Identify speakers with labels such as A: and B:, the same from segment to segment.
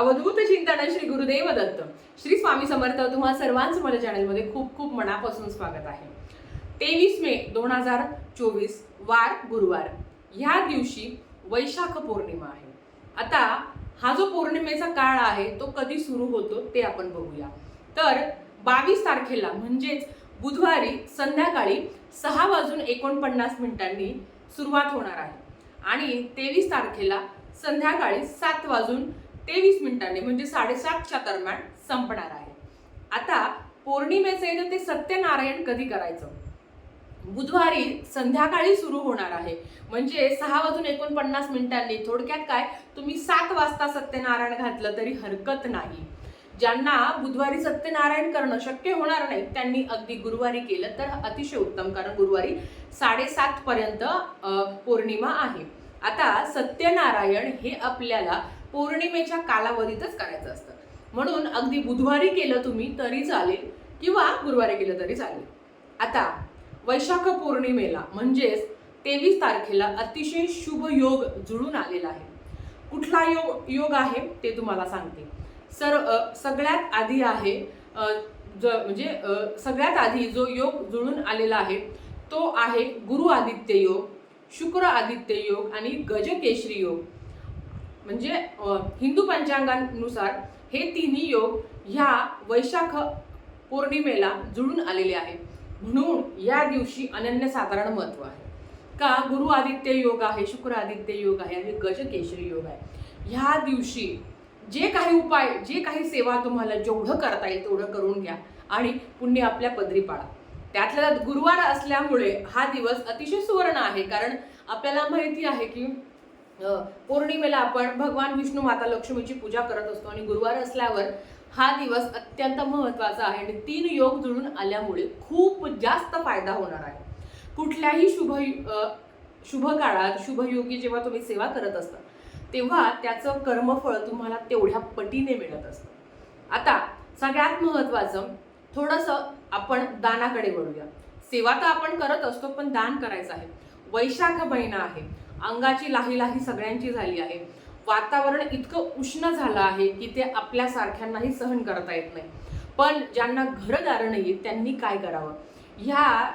A: अवधूत चिंतन श्री गुरुदेव दत्त. श्री स्वामी समर्थ तुम्हा सर्वांचं माझ्या चॅनलमध्ये खूप खूप मनापासून स्वागत आहे. तेवीस मे दोन हजार चोवीस वार गुरुवार. ह्या दिवशी वैशाख पौर्णिमा आहे. आता हा जो पौर्णिमेचा काळ आहे तो कधी सुरू होतो ते आपण बघूया. तर बावीस तारखेला म्हणजेच बुधवारी संध्याकाळी सहा वाजून एकोणपन्नास मिनिटांनी सुरुवात होणार आहे. आणि तेवीस तारखेला संध्याकाळी सात वाजून तेवीस मिनिटांनी म्हणजे साडेसातच्या दरम्यान संपणार आहे. आता पौर्णिमेचे आहे ते सत्यनारायण कधी करायचं? बुधवारी संध्याकाळी सुरू होणार आहे. म्हणजे सहा वाजून एकोणपन्नास मिनिटांनी थोडक्यात काय? तुम्ही सात वाजता सत्यनारायण घातलं तरी हरकत नाही. ज्यांना बुधवारी सत्यनारायण करणं शक्य होणार नाही त्यांनी अगदी गुरुवारी केलं तर अतिशय उत्तम कारण गुरुवारी साडेसातपर्यंत पौर्णिमा आहे. आता सत्यनारायण हे आपल्याला पौर्णिमेच्या कालावधीतच करायचं असतं. म्हणून अगदी बुधवारी केलं तुम्ही तरी चालेल किंवा गुरुवारी केलं तरी चालेल. आता वैशाख पौर्णिमेला म्हणजेच तेवीस तारखेला अतिशय शुभ योग जुळून आलेला आहे. कुठला योग योग आहे ते तुम्हाला सांगते. सर सगळ्यात आधी आहे ज म्हणजे सगळ्यात आधी जो योग जुळून आलेला आहे तो आहे गुरु आदित्य योग. शुक्र आदित्य योग आणि गजकेशरी योग. म्हणजे हिंदू पंचांगानुसार हे तिन्ही योग ह्या वैशाख पौर्णिमेला जुळून आलेले आहे म्हणून या दिवशी अनन्यसाधारण महत्त्व आहे. का गुरु आदित्य योग आहे शुक्र आदित्य योग आहे आणि गजकेशरी योग आहे? ह्या दिवशी जे काही उपाय जे काही सेवा तुम्हाला जेवढं करता येईल तेवढं करून घ्या आणि पुण्य आपल्या पदरी पाडा त्यातल्या त्यात गुरुवार असल्यामुळे हा दिवस अतिशय सुवर्ण आहे. कारण आपल्याला माहिती आहे की पौर्णिमेला आपण भगवान विष्णू माता लक्ष्मीची पूजा करत असतो आणि गुरुवार असल्यावर हा दिवस अत्यंत महत्त्वाचा आहे. आणि तीन योग जुळून आल्यामुळे खूप जास्त फायदा होणार आहे. कुठल्याही शुभ शुभ काळात शुभयोगी जेव्हा तुम्ही सेवा करत असता तेव्हा त्याचं कर्मफळ तुम्हाला तेवढ्या पटीने मिळत असतं. आता सगळ्यात महत्त्वाचं थोडंसं आपण दानाकडे वळूया. सेवा तर आपण करत असतो पण दान करायचं आहे. वैशाख महिना आहे. अंगाची लाही लाही सगळ्यांची झाली आहे. वातावरण इतकं उष्ण झालं आहे की ते आपल्यासारख्यांनाही सहन करता येत नाही. पण ज्यांना घरदार नाही त्यांनी काय करावं? ह्या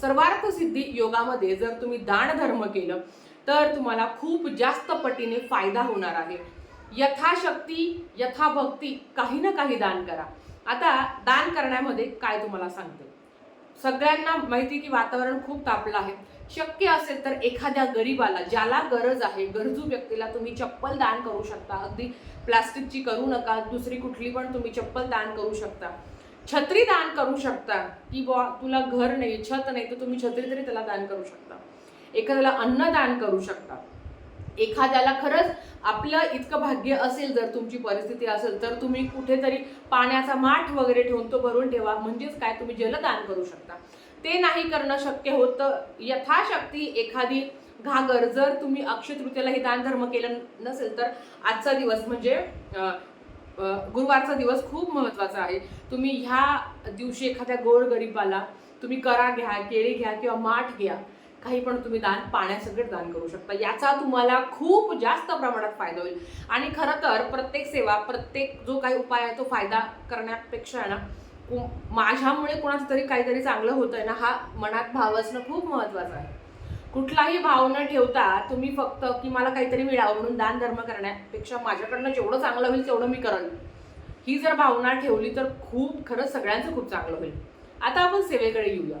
A: सर्वार्थसिद्धी योगामध्ये जर तुम्ही दानधर्म केलं तर तुम्हाला खूप जास्त पटीने फायदा होणार आहे. यथाशक्ती यथाभक्ती काही ना काही दान करा. आता दान करण्यामध्ये काय तुम्हाला सांगते? सगळ्यांना माहिती की वातावरण खूप तापलं आहे. शक्य असेल तर एखाद्या गरीबाला ज्याला गरज आहे गरजू व्यक्तीला तुम्ही चप्पल दान करू शकता. अगदी प्लास्टिकची करू नका दुसरी कुठली पण तुम्ही चप्पल दान करू शकता. छत्री दान करू शकता की बुवा तुला घर नाही छत नाही तर तुम्ही छत्री तरी त्याला दान करू शकता. एखाद्याला अन्न दान करू शकता. एखाद्याला खरंच आपलं इतकं भाग्य असेल जर तुमची परिस्थिती असेल तर तुम्ही कुठेतरी पाण्याचा माठ वगैरे ठेवून तो भरून ठेवा. म्हणजेच काय? तुम्ही जलदान करू शकता. ते नाही करणं शक्य होतं. यथाशक्ती एखादी घागर जर तुम्ही अक्षय तृतीयाला हे दानधर्म केलं नसेल तर आजचा दिवस म्हणजे गुरुवारचा दिवस खूप महत्त्वाचा आहे. तुम्ही ह्या दिवशी एखाद्या गोरगरिबाला तुम्ही करा घ्या केळी घ्या किंवा माठ घ्या. काही पण तुम्ही दान पाण्यासकट दान करू शकता. याचा तुम्हाला खूप जास्त प्रमाणात फायदा होईल. आणि खरं तर प्रत्येक सेवा प्रत्येक जो काही उपाय आहे तो फायदा करण्यापेक्षा आहे ना माझ्यामुळे कोणाचं तरी काहीतरी चांगलं होतंय ना हा मनात भाव असणं खूप महत्वाचं आहे. कुठलाही भाव न ठेवता तुम्ही फक्त की मला काहीतरी मिळावं म्हणून दान धर्म करण्यापेक्षा माझ्याकडनं जेवढं चांगलं होईल तेवढं मी करेन. ही जर भावना ठेवली तर खूप खरंच सगळ्यांचं खूप चांगलं होईल. आता आपण सेवेकडे येऊया.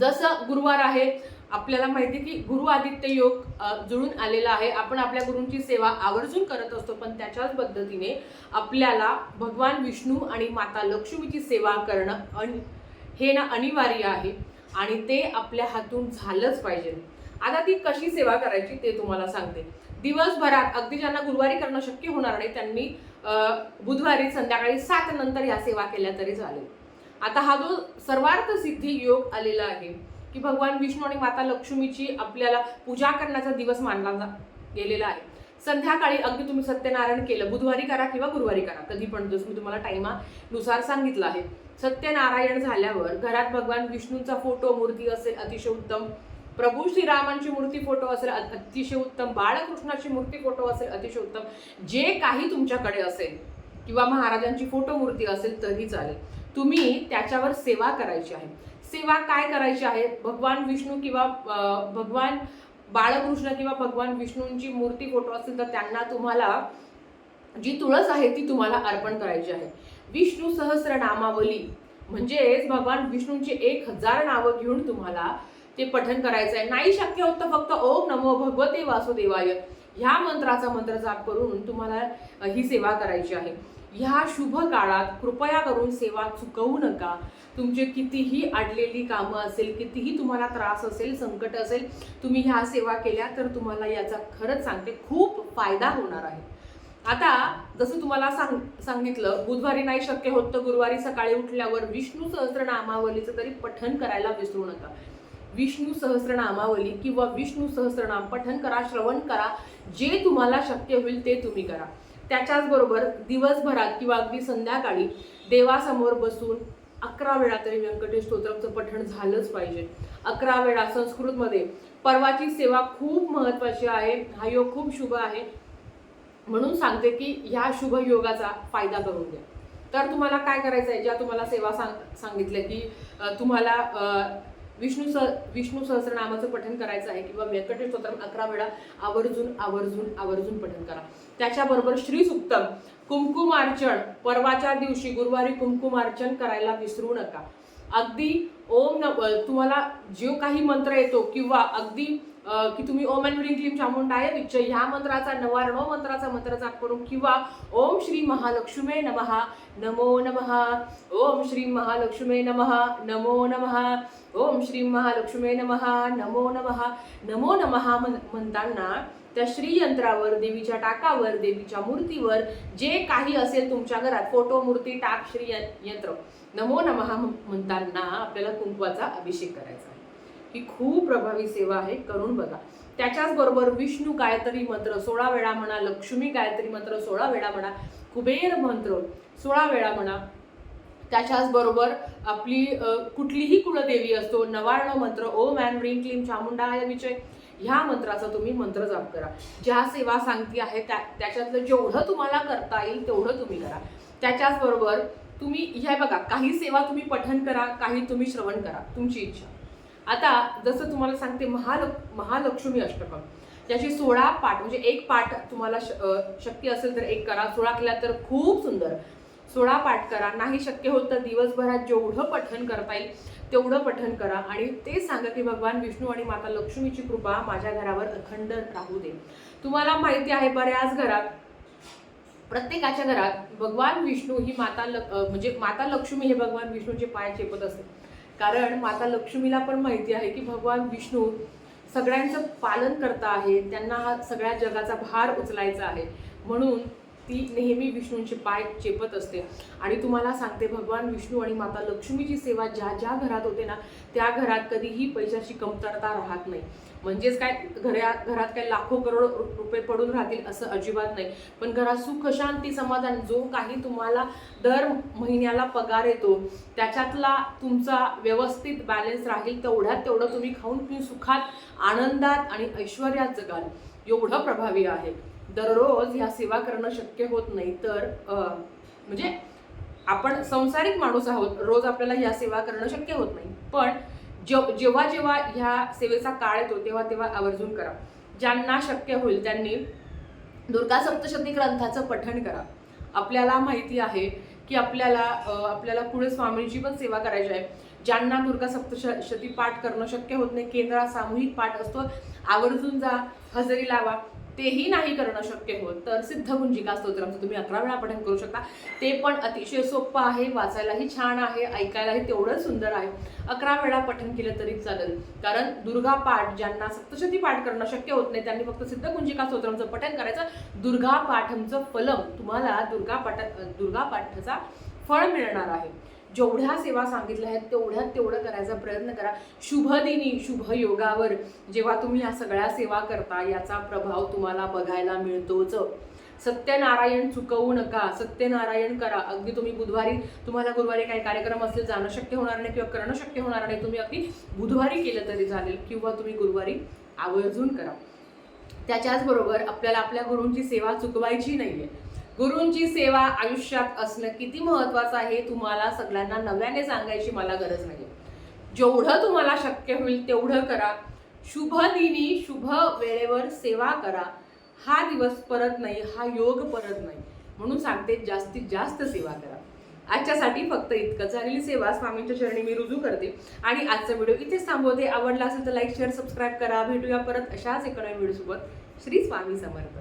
A: जसं गुरुवार आहे आपल्याला माहिती की गुरु आदित्य योग जुळून आलेला आहे. आपण आपल्या गुरूंची सेवा आवर्जून करत असतो पण त्याच्याच पद्धतीने आपल्याला भगवान विष्णू आणि माता लक्ष्मीची सेवा करणं अन हे ना अनिवार्य आहे आणि ते आपल्या हातून झालंच पाहिजे. आता ती कशी सेवा करायची ते तुम्हाला सांगते. दिवसभरात अगदी ज्यांना गुरुवारी करणं शक्य होणार नाही त्यांनी बुधवारी संध्याकाळी सात नंतर ह्या सेवा केल्या तरी चालेल. आता हा जो सर्वार्थ सिद्धी योग आलेला आहे की भगवान विष्णू आणि माता लक्ष्मीची आपल्याला पूजा करण्याचा दिवस मानला जा- गेलेला आहे. संध्याकाळी अगदी तुम्ही सत्यनारायण केलं बुधवारी करा किंवा गुरुवारी करा कधी पण जसं मी तुम्हाला टायमानुसार सांगितलं आहे. सत्यनारायण झाल्यावर घरात भगवान विष्णूंचा फोटो मूर्ती असेल अतिशय उत्तम. प्रभू श्रीरामांची मूर्ती फोटो असेल अतिशय उत्तम. बाळकृष्णाची मूर्ती फोटो असेल अतिशय उत्तम. जे काही तुमच्याकडे असेल किंवा महाराजांची फोटो मूर्ती असेल तरी चालेल. तुम्ही त्याच्यावर सेवा करायची आहे. सेवा काय करायची आहे? भगवान विष्णू किंवा भगवान बाळकृष्ण किंवा भगवान विष्णूंची मूर्ती फोटो असेल तर त्यांना तुम्हाला जी तुळस आहे ती तुम्हाला अर्पण करायची आहे. विष्णू सहस्र नामावली म्हणजेच भगवान विष्णूंची एक हजार नावं घेऊन तुम्हाला ते पठन करायचं आहे. नाही शक्य होत फक्त ओम नमो भगवते वासुदेवाय. ह्या मंत्राचा मंत्र जाप करून तुम्हाला ही सेवा करायची आहे. ह्या शुभ काळात कृपया करून सेवा चुकवू नका. तुमचे कितीही अडलेली कामं असेल कितीही तुम्हाला त्रास असेल संकट असेल तुम्ही ह्या सेवा केल्या तर तुम्हाला याचा खरंच सांगते खूप फायदा होणार आहे. आता जसं तुम्हाला सांग सांगितलं बुधवारी नाही शक्य होत तर गुरुवारी सकाळी उठल्यावर विष्णू सहस्रनामावलीचं तरी पठन करायला विसरू नका. विष्णू सहस्रनामावली किंवा विष्णू सहस्रनाम पठन करा श्रवण करा जे तुम्हाला शक्य होईल ते तुम्ही करा. त्याच्याचबरोबर दिवसभरात किंवा अगदी संध्याकाळी देवासमोर बसून अकरा वेळा तरी व्यंकटेश स्तोत्रमचं पठण झालंच पाहिजे. अकरा वेळा संस्कृतमध्ये परवाची सेवा खूप महत्त्वाची आहे हा योग खूप शुभ आहे. म्हणून सांगते की ह्या शुभ योगाचा फायदा करून घ्या. तर तुम्हाला काय करायचं आहे ज्या तुम्हाला सेवा सांग सांगितल्या की तुम्हाला विष्णू स विष्णू सहस्रनामाचं पठण करायचं आहे किंवा व्यंकटेश स्तोत्रम अकरा वेळा आवर्जून आवर्जून आवर्जून पठण करा. त्याच्याबरोबर श्री सुक्तम कुंकुमार्चन परवाच्या दिवशी गुरुवारी कुंकुमार्चन करायला विसरू नका. अगदी ओम न तुम्हाला जो काही मंत्र येतो किंवा अगदी की तुम्ही ओम अँड ह्रीं क्लीम चामुंडाय विच्च ह्या मंत्राचा नवारणो मंत्राचा मंत्र जाप करून किंवा ओम श्री महालक्ष्मे नमः नमो नमः. ओम श्री महालक्ष्मे नमः नमो नमः. ओम श्री महालक्ष्मी नमहा नमो नमः नमो नमः म्हणताना त्या श्रीयंत्रावर देवीच्या टाकावर देवीच्या मूर्तीवर जे काही असेल तुमच्या घरात फोटो मूर्ती टाक श्री यंत्र नमो नमः म्हणताना आपल्याला कुंकवाचा अभिषेक करायचा आहे. ही खूप प्रभावी सेवा आहे करून बघा. त्याच्याच बरोबर विष्णू गायत्री मंत्र सोळा वेळा म्हणा लक्ष्मी गायत्री मंत्र सोळा वेळा म्हणा कुबेर मंत्र सोळा वेळा म्हणा त्याच्याच बरोबर आपली कुठलीही कुलदेवी असतो नवार्ण मंत्र ओम अँड ह्रीं क्लीम चामुंडाय विजय ह्या मंत्राचा तुम्ही मंत्र जाप करा. ज्या सेवा सांगती आहे त्या त्याच्यातलं जेवढं तुम्हाला करता येईल तेवढं तुम्ही करा. त्याच्याचबरोबर तुम्ही ह्या बघा काही सेवा तुम्ही पठन करा काही तुम्ही श्रवण करा तुमची इच्छा. आता जसं तुम्हाला सांगते महाल महालक्ष्मी अष्टकम त्याची सोळा पाठ म्हणजे एक पाठ तुम्हाला श- शक्य असेल तर एक करा सोळा केला तर खूप सुंदर. सोळा पाठ करा. नाही शक्य होत तर दिवसभरात जेवढं पठन करता येईल तेवढं पठन करा. आणि ते सांगा की भगवान विष्णू आणि माता लक्ष्मीची कृपा माझ्या घरावर अखंड राहू दे. तुम्हाला माहिती आहे बऱ्याच घरात प्रत्येकाच्या घरात भगवान विष्णू ही माता ल म्हणजे माता लक्ष्मी हे भगवान विष्णूचे पाय चेपत असते. कारण माता लक्ष्मीला पण माहिती आहे की भगवान विष्णू सगळ्यांचं पालन करता आहे. त्यांना हा सगळ्या जगाचा भार उचलायचा आहे. म्हणून ती नेहमी विष्णूंचे पाय चेपत असते. आणि तुम्हाला सांगते भगवान विष्णू आणि माता लक्ष्मीची सेवा ज्या ज्या घरात होते ना त्या घरात कधीही पैशाची कमतरता राहत नाही. म्हणजेच काय घरा घरात काय लाखो करोड रुपये पडून राहतील असं अजिबात नाही. पण घरात सुख शांती समाधान जो काही तुम्हाला दर महिन्याला पगार येतो त्याच्यातला तुमचा व्यवस्थित बॅलन्स राहील तेवढ्यात तेवढं तुम्ही खाऊन पिऊन सुखात आनंदात आणि ऐश्वर्यात जगाल. एवढं प्रभावी आहे. दररोज ह्या सेवा करणं शक्य होत नाही तर म्हणजे आपण संसारिक माणूस आहोत रोज आपल्याला ह्या सेवा करणं शक्य होत नाही. पण जे जेव्हा जेव्हा ह्या सेवेचा काळ येतो तेव्हा तेव्हा आवर्जून करा. ज्यांना शक्य होईल त्यांनी दुर्गा सप्तशती ग्रंथाचं पठण करा. आपल्याला माहिती आहे की आपल्याला आपल्याला पुढे स्वामींची पण सेवा करायची आहे. ज्यांना दुर्गा सप्तशती पाठ करणं शक्य होत नाही केंद्रात सामूहिक पाठ असतो आवर्जून जा हजेरी लावा. तेही नाही करणं शक्य होत. तर सिद्धगुंजिका स्तोत्रांचं तुम्ही अकरा वेळा पठण करू शकता. ते पण अतिशय सोपं आहे वाचायलाही छान आहे ऐकायलाही तेवढंच सुंदर आहे. अकरा वेळा पठण केलं तरी चालेल. कारण दुर्गा पाठ ज्यांना सप्तशती पाठ करणं शक्य होत नाही त्यांनी फक्त सिद्ध गुंजिका स्तोत्रमचं पठण करायचं. दुर्गा पाठमचं फलम तुम्हाला दुर्गा पाठ दुर्गा पाठचा फळ मिळणार आहे. जेवढ्या सेवा सांगितल्या आहेत तेवढ्यात तेवढं करायचा प्रयत्न करा. शुभदिनी शुभ योगावर जेव्हा तुम्ही या सगळ्या सेवा करता याचा प्रभाव तुम्हाला बघायला मिळतोच. सत्यनारायण चुकवू नका. सत्यनारायण करा. अगदी तुम्ही बुधवारी तुम्हाला गुरुवारी काही कार्यक्रम असतील जाणं शक्य होणार नाही किंवा करणं शक्य होणार नाही तुम्ही अगदी बुधवारी केलं तरी चालेल किंवा तुम्ही गुरुवारी आवर्जून करा. त्याच्याच बरोबर आपल्याला आपल्या गुरूंची सेवा चुकवायची नाहीये. गुरूंची सेवा आयुष्यात असणं किती महत्वाचं आहे तुम्हाला सगळ्यांना नव्याने सांगायची मला गरज नाही जेवढं तुम्हाला शक्य होईल तेवढं करा. शुभ दिनी शुभ वेळेवर सेवा करा. हा दिवस परत नाही हा योग परत नाही. म्हणून सांगते जास्तीत जास्त सेवा करा. आजच्यासाठी फक्त इतकं झालेली सेवा स्वामींच्या चरणी मी रुजू करते. आणि आजचा व्हिडिओ इथेच थांबवते. आवडला असेल तर लाईक शेअर सबस्क्राईब करा. भेटूया परत अशाच एका व्हिडिओसोबत. श्री स्वामी समर्थ.